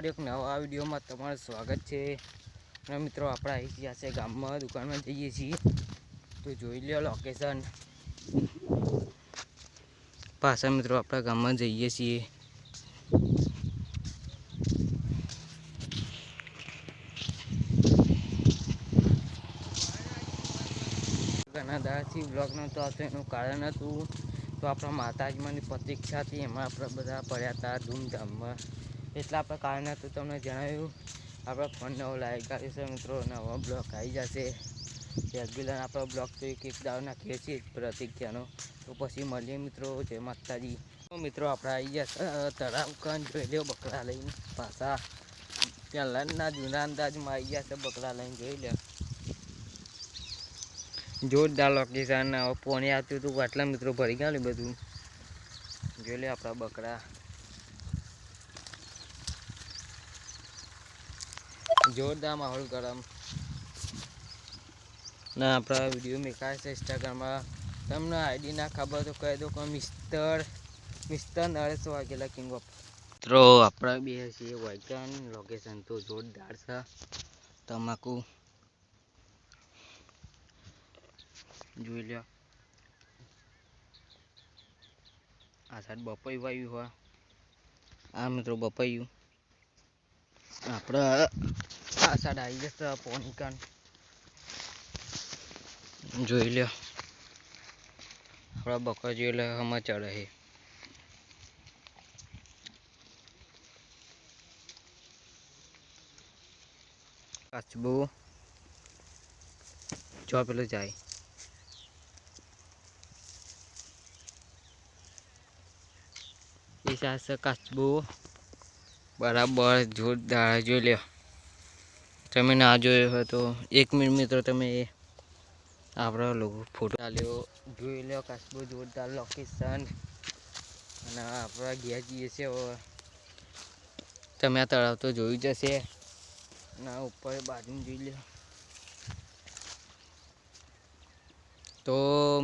અમારી એક નવા વિડીયોમાં તમારું સ્વાગત છે. અને મિત્રો, આપણે આવી ગયા છે ગામમાં, દુકાનમાં જઈએ છીએ. તો જોઈ લો લોકેશન પાછા મિત્રો, આપણા ગામમાં જઈએ છીએ. ઘણા દાદાથી બ્લોગ નહોતો હતો એનું કારણ હતું. તો આપણા માતાજીમાંની પ્રતીક્ષા હતી. એમાં આપણે બધા પડ્યા હતા ધૂમધામમાં. એટલા આપણા કારણ તો તમને જણાવ્યું, આપણા ફોન નવો લાઈક કાઢ્યો છે મિત્રો નવો બ્લોક આવી જશે. રેગ્યુલર આપણો બ્લોક તો એક એક દાવ નાખીએ છીએ પ્રતિજ્ઞાનો. તો પછી મળીએ મિત્રો, જય માતાજી. મિત્રો આપણે આવી ગયા તળાવ કાન જોઈ લ્યો બકરા લઈને પાછા. પહેલાંના જૂના અંદાજમાં આવી ગયા છે બકરા લઈને, જોઈ લ્યો. જોરદાર લોકેશન પોણી આવતું હતું આટલા મિત્રો ભરી ગયા બધું. જોઈ લે આપણા બકરા. જોરદાર માહોલ ગરમ. ના આપણા વીડિયો મેકાય છે ઇન્સ્ટાગ્રામમાં તમને આઈડી ના ખબર તો કહી દો કે mister mister Naresh Vaghela king of મિત્રો, આપણા બે છીએ વાઇકન લોકેશન તો જોરદાર છે. તમાકુ. જોઈ લ્યો. આ સાઈડ બપાયું આવ્યું હોય. આ મિત્રો બપાયું આપણે આ સાઈડ આવી જશે પોણી કાન જોઈ લ્યો. આપણા બકરા જોઈ લે હમણાં ચડે છે કાચબો. જો પેલો જાય. એ સાથે કાચબો. બરાબર, જોરદાર, જોઈ લ્યો. તમે ના જોયો હોય તો એક મિનિટ મિત્રો તમે આપણા લોકો ફોટો ચાલ્યો જોઈ લો કાચબો જોરદાર લોકેશન અને આપણા ગયા જઈએ છે તમે આ તળાવ તો જોયું જ હશે. અને ઉપર બાજુ જોઈ લો તો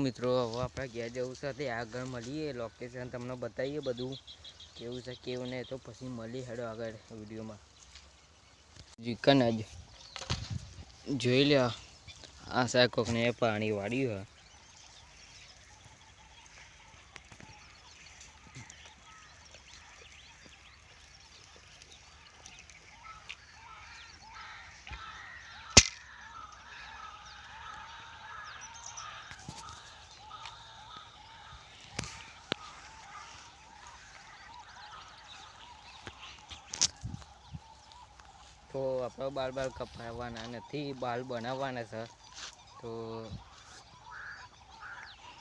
મિત્રો હવે આપણે ઘેર જવું છે તે આગળ મળીએ લોકેશન તમને બતાવીએ બધું. કેવું છે, કેવું નહીં તો પછી મળી હેડો આગળ વિડીયોમાં. ચિકન જ. જોઈ લ્યો આ સાહેબ કોકને પાણી વાળ્યું હોય તો આપણે બાલ બાલ કપાવવાના નથી બાલ બનાવવાના છે. તો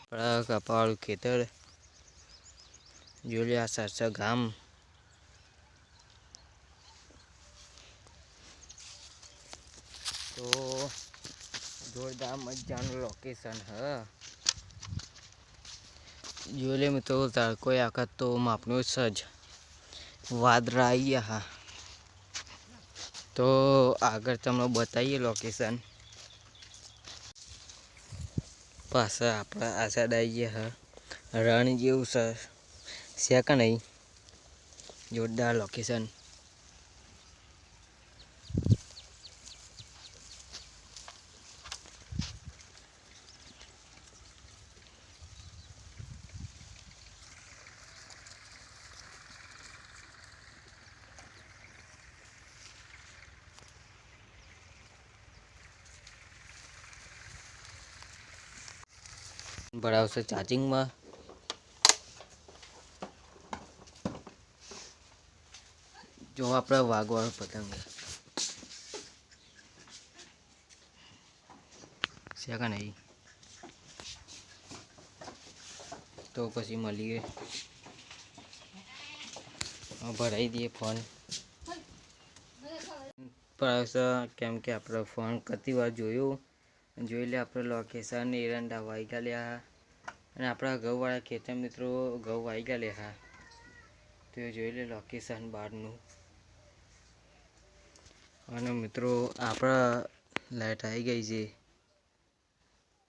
આપણા કપાવાળું ખેતર જોલિયા સરસા ગામ. તો જોરદાર મજાનું લોકેશન હ. જોલે લે તાર કોઈ આખત તો માપનો સજ વાદરા આવી હા. તો આગળ તમને બતાવીએ લોકેશન પાછા આપણે આ સાઈડ આવીએ હા. રણ જેવું છે છે કે નહીં? જોરદાર લોકેશન ભરાવશે ચાર્જિંગમાં. જો આપણે વાગવાનો પતંગ. છે કે નહીં? તો પછી મળીએ. ભરાઈ દઈએ ફોન. ભરાવશે કેમ કે આપણે ફોન કરતી વાર જોયું. જોઈ લે આપણે લોકેશન એરંડા વાઈ ગયા અને આપણા ઘઉંવાળા ખેતર મિત્રો, ઘઉં વાઈ ગયા હા. તો જોઈ લે લોકેશન બહારનું. અને મિત્રો, આપણા લાઈટ આવી ગઈ છે.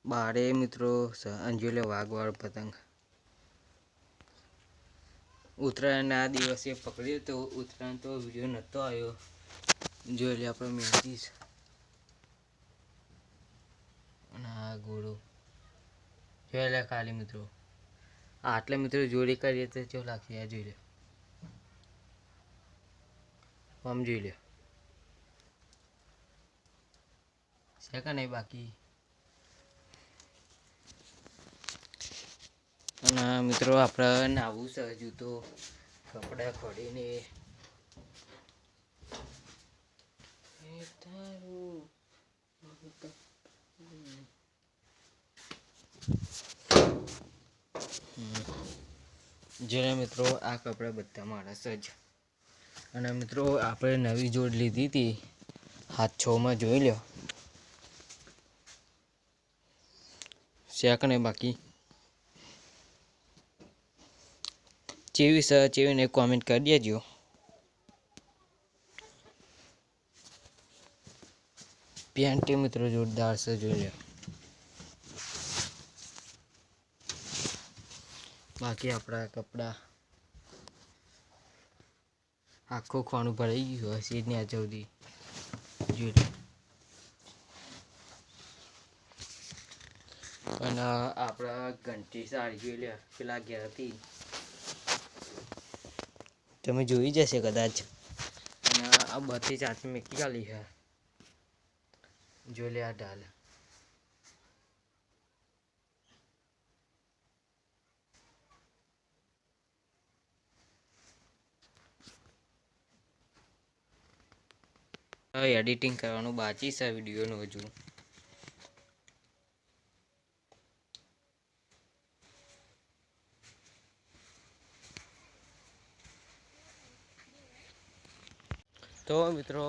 બારે મિત્રો જોઈ લે વાઘવાળો પતંગ. ઉત્તરાયણના દિવસે પકડ્યો તો ઉત્તરાયણ તો વીડિયો નહોતો આવ્યો. જોઈ લે આપણે મહેંદી છે. અને આ ગોળો. જોઈ લે ખાલી મિત્રો. આટલે મિત્રો જોડી કરીએ તો કેવું લાગશે આ જોઈ લે. આમ જોઈ લે. છે કે નહીં બાકી? અને મિત્રો આપણે નાવું છે, હજુ તો કપડાં ખોડીને. એ તારું. જેને મિત્રો આ કપડાં બધા મારા સજ અને મિત્રો આપણે નવી જોડ લીધી હતી. હાથ છમાં જોઈ લ્યો. શેક ને બાકી. ચેવી સર ચેવીને કોમેન્ટ કરી દેજો. પેન્ટ મિત્રો જોરદાર છે, જોઈ લો બાકી આપણા કપડા આખું ખાણું ભરાઈ ગયું હશે ત્યાં સુધી. જોઈ અને આપણા ઘંટી સારી જોઈ લે, પેલા ઘેરથી તમે જોઈ જશે કદાચ. અને આ બધી ચાથી મેકી ખાલી છે. જોઈ લે આ ઢાલ. એડિટિંગ કરવાનું બાકી છે વિડીયોનું હજુ. તો મિત્રો,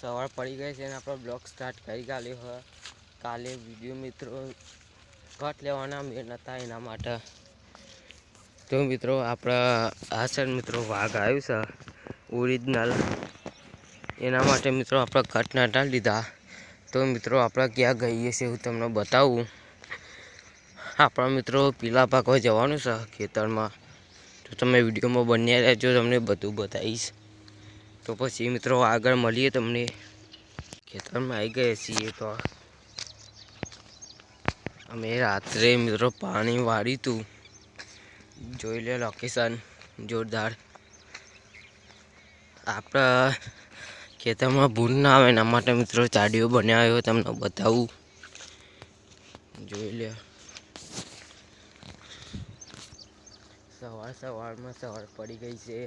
સવાર પડી ગઈ છે અને આપણો બ્લોગ સ્ટાર્ટ કરી કાઢ્યો હોય કાલે વીડિયો મિત્રો કટ લેવાના મેળ નહોતા એના માટે. તો મિત્રો, આપણા આ મિત્રો વાઘ આવ્યું છે. ઓરિજિનલ એના માટે મિત્રો આપણે કટ લીધા તો મિત્રો આપણે ક્યાં ગઈએ છીએ હું તમને બતાવું. આપણા મિત્રો પીલા પાકવા જવાનું છે ખેતરમાં. તો તમે વિડીયોમાં બન્યા રહેજો, તમને બધું બતાવીશ. તો પછી મિત્રો આગળ મળીએ તમને. ખેતરમાં આવી ગયા છીએ તો. અમે રાત્રે મિત્રો પાણી વાળ્યું હતું જોઈ લે લોકેશન જોરદાર. આપણા ખેતરમાં ભૂલ ના આવે એના માટે મિત્રો ચાડીઓ બનાવ્યો તમને બતાવું. જોઈ લે સવાર સવારમાં સવાર પડી ગઈ છે.